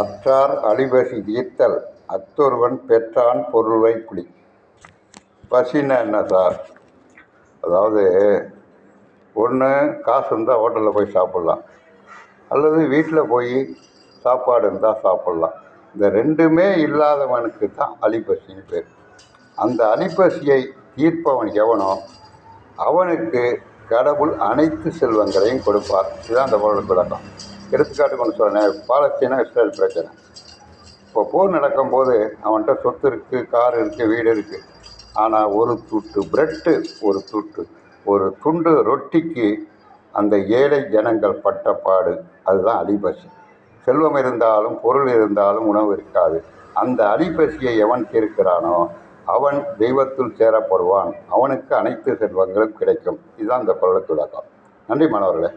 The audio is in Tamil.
அற்றார் அழிபசி தீர்த்தல் அத்தொருவன் பெற்றான் பொருள்வை குடி. பசின்னா என்ன சார்? அதாவது ஒன்று காசு இருந்தால் ஹோட்டலில் போய் சாப்பிட்லாம். அல்லது வீட்டில் போய் சாப்பாடு இருந்தால் சாப்பிட்லாம். இந்த ரெண்டுமே இல்லாதவனுக்கு தான் அலிபசின்னு பேர். அந்த அலிபசியை தீர்ப்பவன் எவனோ அவனுக்கு கடவுள் அனைத்து செல்வங்களையும் கொடுப்பார். இதுதான் அந்த பொருளுக்கு விளக்கம். எடுத்துக்காட்டுக்கு ஒன்று சொல்கிறேன் பாலஸ்தீனா இஸ்ரேல் பிரச்சனை. இப்போ போர் நடக்கும்போது அவன்கிட்ட சொத்து இருக்குது கார் இருக்குது வீடு இருக்குது ஆனால் ஒரு துட்டு பிரெட்டு ஒரு துட்டு ஒரு துண்டு ரொட்டிக்கு அந்த ஏழை ஜனங்கள் பட்ட பாடு அதுதான் அலிபசி. செல்வம் இருந்தாலும் பொருள் இருந்தாலும் உணவு இருக்காது. அந்த அலிபசியை எவன் தீர்க்கிறானோ அவன் தெய்வத்தில் சேரப்படுவான். அவனுக்கு அனைத்து செல்வங்களும் கிடைக்கும். இதுதான் இந்த குரலுக்கு விளக்கம் நன்றி மாணவர்களே.